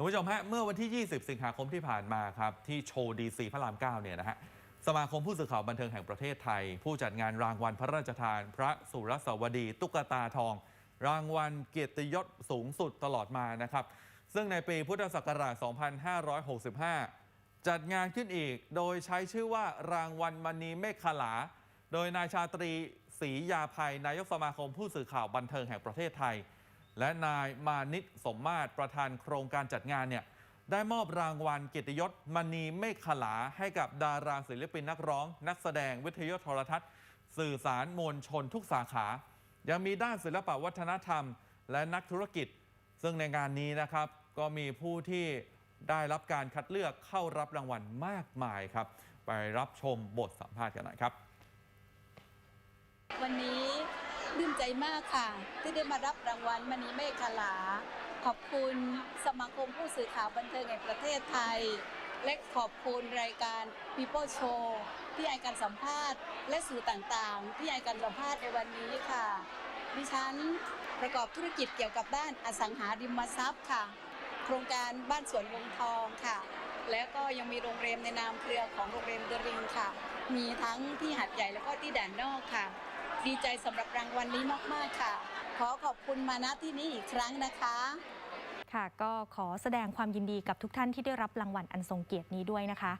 คุณผู้ชมฮะเมื่อวันที่ 20 สิงหาคมที่ผ่านมาครับที่โชว์ดีซีพระราม9เนี่ยนะฮะสมาคมผู้สื่อข่าวบันเทิงแห่งประเทศไทย ผู้จัดงานรางวัลพระราชทาน พระสุรสวดี ตุ๊กตาทอง รางวัลเกียรติยศสูงสุดตลอดมานะครับ ซึ่งในปีพุทธศักราช 2565 จัดงานขึ้นอีกโดยใช้ชื่อว่ารางวัลมณีเมฆขลา โดยนายชาตรีศรียาภัยนายกสมาคมผู้สื่อข่าวบันเทิงแห่งประเทศไทย และนายมานิตสมมาตรประธานโครงการจัดงานเนี่ยได้มอบรางวัลเกียรติยศมณีเมฆขลาให้กับดาราศิลปินนักร้อง นักแสดงวิทยุโทรทัศน์ สื่อสารมวลชนทุกสาขา ยังมีด้านศิลปวัฒนธรรม และนักธุรกิจ ซึ่งในงานนี้นะครับ ก็มีผู้ที่ได้รับการคัดเลือกเข้ารับรางวัลมากมายครับ ไปรับชมบทสัมภาษณ์กันหน่อยครับ วันนี้ดื่ม ใจมากค่ะ ที่ได้มารับรางวัลมณีเมฆขลา ขอบคุณสมาคมผู้สื่อข่าวบันเทิงแห่งประเทศไทย และขอบคุณรายการ People Show ที่ให้การสัมภาษณ์ และสื่อต่างๆ ที่ให้การสัมภาษณ์ในวันนี้ค่ะ ดิฉันประกอบธุรกิจเกี่ยวกับด้านอสังหาริมทรัพย์ค่ะ โครงการบ้านสวนวงทองค่ะ และก็ยังมีโรงแรมในนามเครือของโรงแรมเดริงค่ะ มีทั้งที่หัดใหญ่แล้วก็ที่ด่านนอกค่ะ ดีใจสำหรับรางวัลนี้มาก ๆ ค่ะ ขอขอบคุณมาณที่นี้อีกครั้งนะคะค่ะก็ขอแสดงความยินดีกับทุกท่านที่ได้รับรางวัลอันทรงเกียรตินี้ด้วยนะคะ